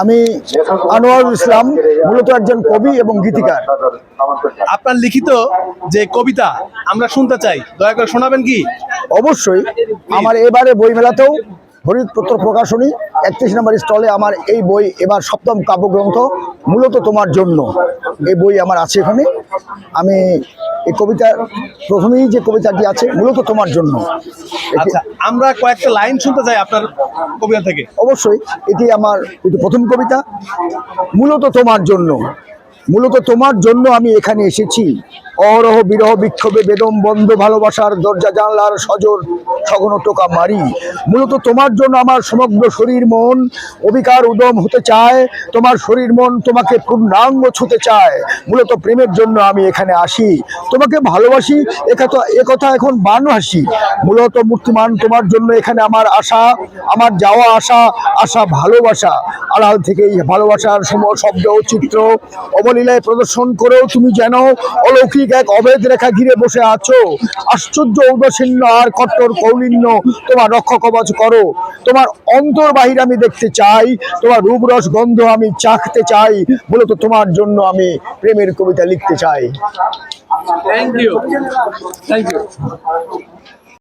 আমি আনোয়ারুল ইসলাম মূলত একজন কবি এবং গীতিকার। আপনার লিখিত যে কবিতা আমরা শুনতে চাই দয়া করে শোনাবেন কি? অবশ্যই আমার এবারে বইমেলাতেও হরিৎপত্র প্রকাশনী একত্রিশ নম্বর স্টলে আমার এই বই এবার সপ্তম কাব্যগ্রন্থ মূলত তোমার জন্য। এই বই আমার আছে এখানে। আমি এই কবিতার প্রথমেই যে কবিতাটি আছে মূলত তোমার জন্য। আচ্ছা আমরা কয়েকটা লাইন শুনতে চাই আপনার কবিতা থেকে। অবশ্যই এটি আমার এটি প্রথম কবিতা। মূলত তোমার জন্য মূলত তোমার জন্য আমি এখানে এসেছি। অরহ বিরহ বিক্ষোভে বেদম বন্ধ ভালোবাসার দরজা জানলার সজর সঘন টোকা মারি। মূলত তোমার জন্য আমার সমগ্র শরীর মন অবিকার উদম হতে চায়। তোমার শরীর মন তোমাকে পূর্ণাঙ্গ ছুতে চায়। মূলত প্রেমের জন্য আমি এখানে আসি। তোমাকে ভালোবাসি একথা একথা এখন বান হাসি। মূলত মূর্তিমান তোমার জন্য এখানে আমার আশা, আমার যাওয়া আসা, আশা ভালোবাসা। আড়াল থেকে এই ভালোবাসার সম, শব্দ চিত্র অবলীলায় প্রদর্শন করেও তুমি যেন অলৌকিক এক অভেদ রেখা ঘিরে বসে আছো। আশ্চর্য ঔদাসীন্য আর কট্টর কৌলিন্য, তোমার রক্ষকবচ করো। তোমার অন্তর বাহির আমি দেখতে চাই, তোমার রূপরস গন্ধ আমি চাখতে চাই মূলত তোমার জন্য আমি প্রেমের কবিতা লিখতে চাই। Thank you thank you